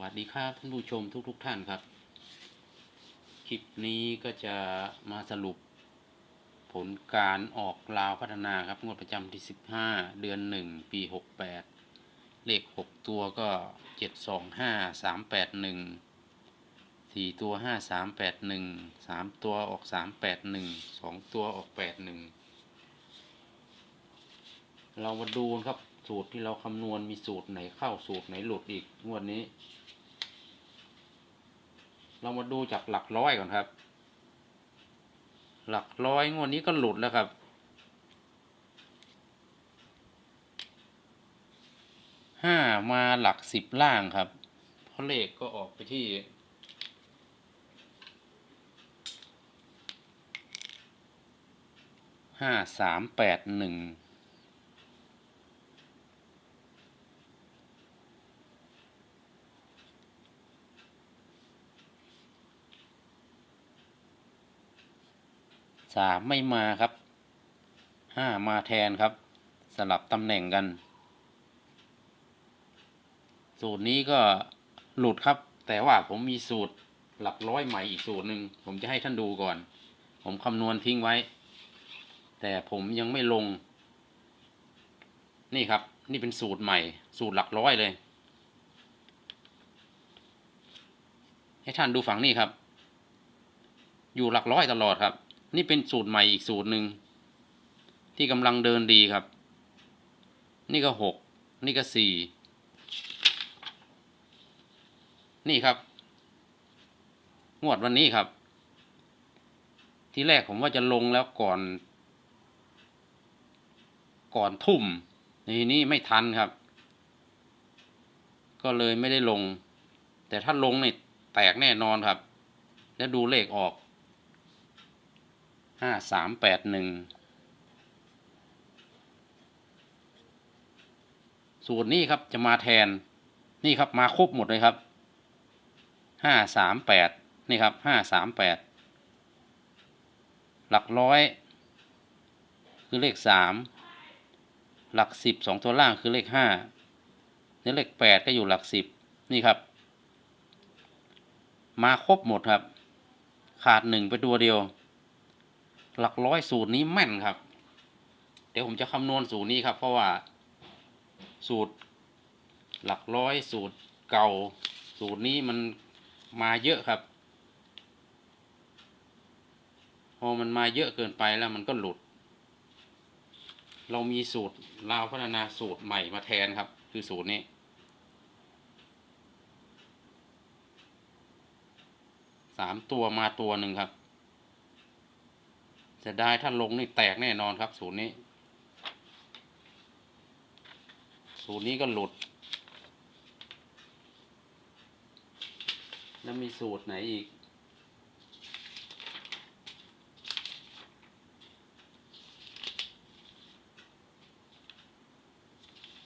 วัสดีครับท่านผู้ชมทุกๆทท่านครับ คลิปนี้ก็จะมาสรุปผลการออกลาวพัฒนาครับ งวดประจำที่ 15 เดือน 1 ปี 68 เลข 6 ตัวก็ 725 381 4 ตัว 5381 3 ตัวออก 381 2 ตัวออก 81 เรามาดูครับสูตรที่เราคำนวณมีสูตรไหนเข้าสูตรไหนหลุดอีกงวดนี้ เรามาดูจากหลักร้อยก่อนครับ หลักร้อยงวดนี้ก็หลุดแล้วครับห้ามาหลักสิบล่างครับเพราะเลขก็ออกไปที่ห้าสามแปดหนึ่ง สามไม่มาครับห้ามาแทนครับ สลับตำแหน่งกัน สูตรนี้ก็หลุดครับ แต่ว่าผมมีสูตรหลักร้อยใหม่อีกสูตรหนึ่งผมจะให้ท่านดูก่อน ผมคำนวณทิ้งไว้ แต่ผมยังไม่ลง นี่ครับ นี่เป็นสูตรใหม่ สูตรหลักร้อยเลย ให้ท่านดูฝั่งนี้ครับ อยู่หลักร้อยตลอดครับ นี่เป็นสูตรใหม่อีกสูตรหนึ่งที่กำลังเดินดีครับ นี่ก็หกนี่ก็สี่นี่ครับ งวดวันนี้ครับ ที่แรกผมว่าจะลงแล้วก่อน ก่อนทุ่มทีนี้ไม่ทันครับ ก็เลยไม่ได้ลง แต่ถ้าลงเนี่แตกแน่นอนครับ แล้วดูเลขออก ห้าสามแปดหนึ่งสูตรนี้ครับจะมาแทนนี่ครับมาครบหมดเลยครับห้าสามแปดนี่ครับห้าสามแปดหลักร้อย คือเลขสามหลักสิบสองตัวล่างคือเลขห้านี่เลขแปดก็อยู่หลักสิบนี่ครับ มาครบหมดครับ ขาดหนึ่งไปตัวเดียว หลักร้อยสูตรนี้แม่นครับ เดี๋ยวผมจะคำนวณสูตรนี้ครับ เพราะว่า สูตร หลักร้อยสูตรเก่า สูตรนี้มันมาเยอะครับ พอมันมาเยอะเกินไปแล้วมันก็หลุด เรามีสูตรเราพัฒนาสูตรใหม่มาแทนครับ คือสูตรนี้สามตัวมาตัวหนึ่งครับ จะได้ถ้าลงนี่แตกแน่นอนครับสูตรนี้สูตรนี้ก็หลุด แล้วมีสูตรไหนอีก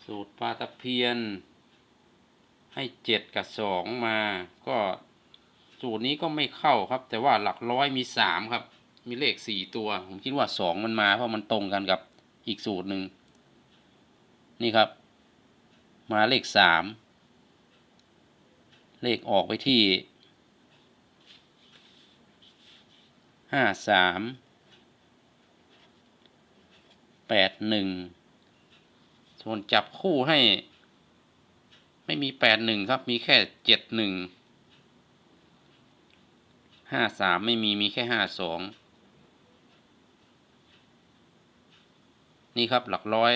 สูตรปลาตะเพียน ให้เจ็ดกับสองมา ก็สูตรนี้ก็ไม่เข้าครับ แต่ว่าหลักร้อยมีสามครับ มีเลขสี่ตัว ผมคิดว่าสองมันมาเพราะมันตรงกันกับอีกสูตรหนึ่งนี่ครับ มาเลขสามเลขออกไปที่ห้าสามแปดหนึ่งส่วนจับคู่ให้ ไม่มีแปดหนึ่งครับ มีแค่เจ็ดหนึ่งห้าสามไม่มีมีแค่ห้าสอง นี่ครับหลักร้อย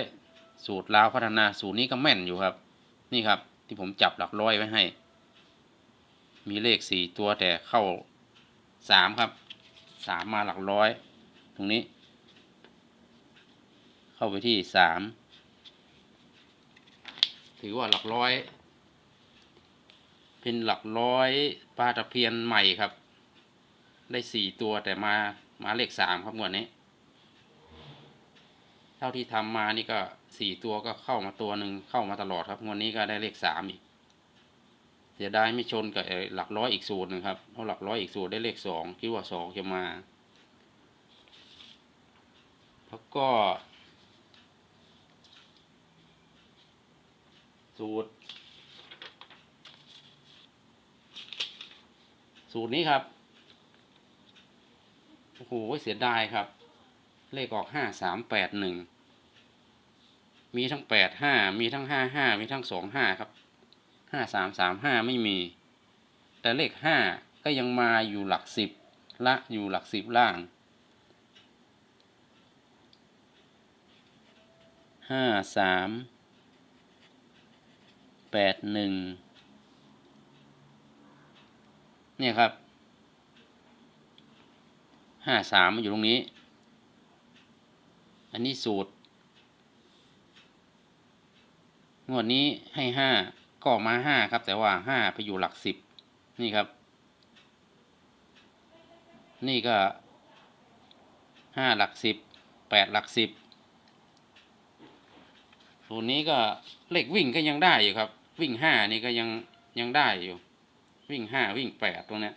สูตรลาวพัฒนาสูตรนี้ก็แม่นอยู่ครับ นี่ครับที่ผมจับหลักร้อยไว้ให้ มีเลขสี่ตัวแต่เข้าสามครับสามมาหลักร้อย ตรงนี้ เข้าไปที่สามถือว่าหลักร้อย เป็นหลักร้อยปลาตะเพียนใหม่ครับ ได้สี่ตัวแต่มามาเลขสามครับงวดนี้ เท่าที่ทำมานี่ก็สี่ตัวก็เข้ามาตัวหนึ่งเข้ามาตลอดครับงวดนี้ก็ได้เลขสามอีกเสียดายไม่ชนกับหลักร้อยอีกสูตรหนึงครับเพราะหลักร้อยอีกสูตรได้เลขสองคิดว่าสองจะมา แล้วก็ สูตร สูตรนี้ครับโอ้โหเสียดายครับ เลขออกห้าสามแปดหนึ่งมีทั้งแปดห้ามีทั้งห้าห้ามีทั้งสองห้าครับห้าสามสามห้าไม่มี แต่เลขห้าก็ยังมาอยู่หลักสิบละอยู่หลักสิบล่างห้าสามแปดหนึ่งเนี่ยครับห้าสามมันอยู่ตรงนี้ อันนี้สูตร งวดนี้ให้ห้าก็มาห้าครับ แต่ว่าห้าไปอยู่หลักสิบนี่ครับ นี่ก็ห้าหลักสิบแปดหลักสิบส่วนนี้ก็เลขวิ่งก็ยังได้อยู่ครับ วิ่งห้านี่ก็ยังยังได้อยู่ วิ่งห้าวิ่งแปดตรงเนี้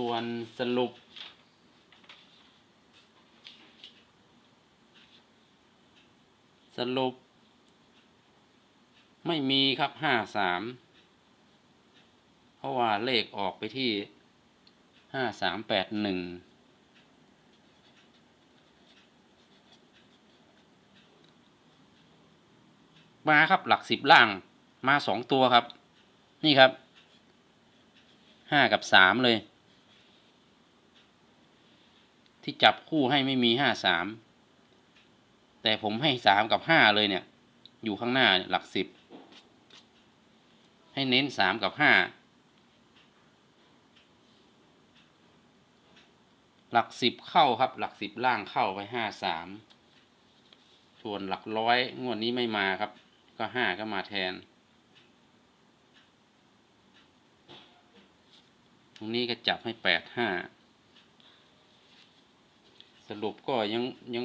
ส่วนสรุป สรุป ไม่มีครับห้าสามเพราะว่าเลขออกไปที่ห้าสามแปดหนึ่งมาครับหลักสิบล่างมาสองตัวครับ นี่ครับห้ากับสามเลย ที่จับคู่ให้ไม่มีห้าสามแต่ผมให้สามกับห้าเลยเนี่ย อยู่ข้างหน้าหลักสิบให้เน้นสามกับห้าหลักสิบเข้าครับ หลักสิบล่างเข้าไปห้าสามส่วนหลักร้อยงวดนี้ไม่มาครับ ก็ห้าก็มาแทน ตรงนี้ก็จับให้แปดห้า สรุปก็ยังยัง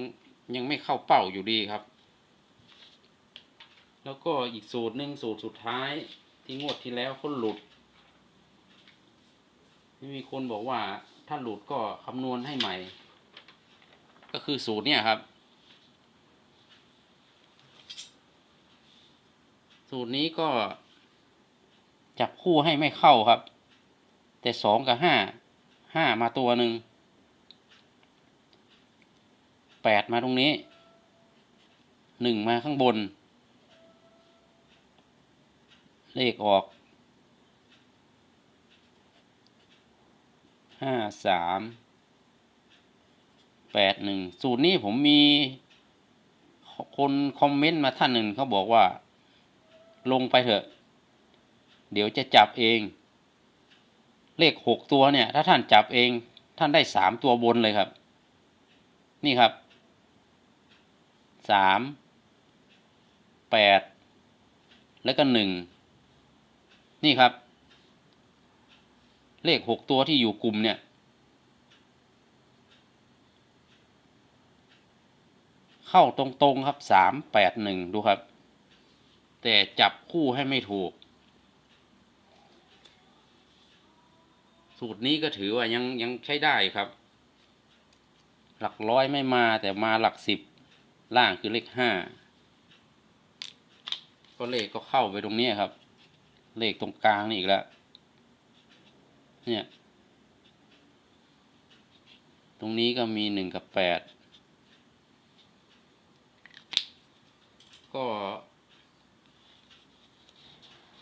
ยังไม่เข้าเป้าอยู่ดีครับ แล้วก็อีกสูตรหนึ่งสูตรสุดท้ายที่งวดที่แล้วเขาหลุด มีคนบอกว่าถ้าหลุดก็คำนวณให้ใหม่ ก็คือสูตรเนี่ยครับ สูตรนี้ก็จับคู่ให้ไม่เข้าครับ แต่สองกับห้าห้ามาตัวหนึ่ง แปดมาตรงนี้หนึ่งมาข้างบน เลขออกห้าสามแปดหนึ่งสูตรนี้ผมมีคนคอมเมนต์มาท่านหนึ่งเขาบอกว่า ลงไปเถอะ เดี๋ยวจะจับเอง เลขหกตัวเนี่ย ถ้าท่านจับเองท่านได้สามตัวบนเลยครับ นี่ครับ สามแปดแล้วก็หนึ่งนี่ครับ เลขหกตัวที่อยู่กลุ่มเนี่ยเข้าตรงๆครับสามแปดหนึ่งดูครับ แต่จับคู่ให้ไม่ถูก สูตรนี้ก็ถือว่ายังยังใช้ได้ครับ หลักร้อยไม่มาแต่มาหลักสิบ ล่างคือเลขห้าก็เลขก็เข้าไปตรงนี้ครับ เลขตรงกลางนี่อีกแล้วเนี่ย ตรงนี้ก็มีหนึ่งกับแปดก็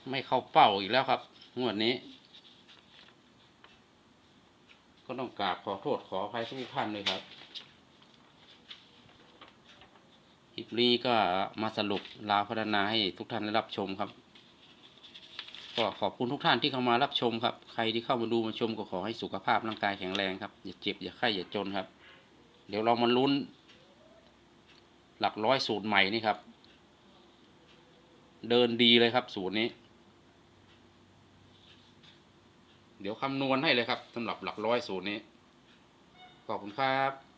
ไม่เข้าเป้าอีกแล้วครับ งวดนี้ ก็ต้องกราบขอโทษขออภัยทุกท่านเลยครับ คลิปนี้ก็มาสรุปลาวพัฒนาให้ทุกท่านได้รับชมครับ ก็ขอบคุณทุกท่านที่เข้ามารับชมครับ ใครที่เข้ามาดูมาชมก็ขอให้สุขภาพร่างกายแข็งแรงครับ อย่าเจ็บอย่าไข้อย่าจนครับ เดี๋ยวเรามาลุ้น หลักร้อยสูตรใหม่นี่ครับ เดินดีเลยครับสูตรนี้ เดี๋ยวคำนวณให้เลยครับสำหรับหลักร้อยสูตรนี้ ขอบคุณครับ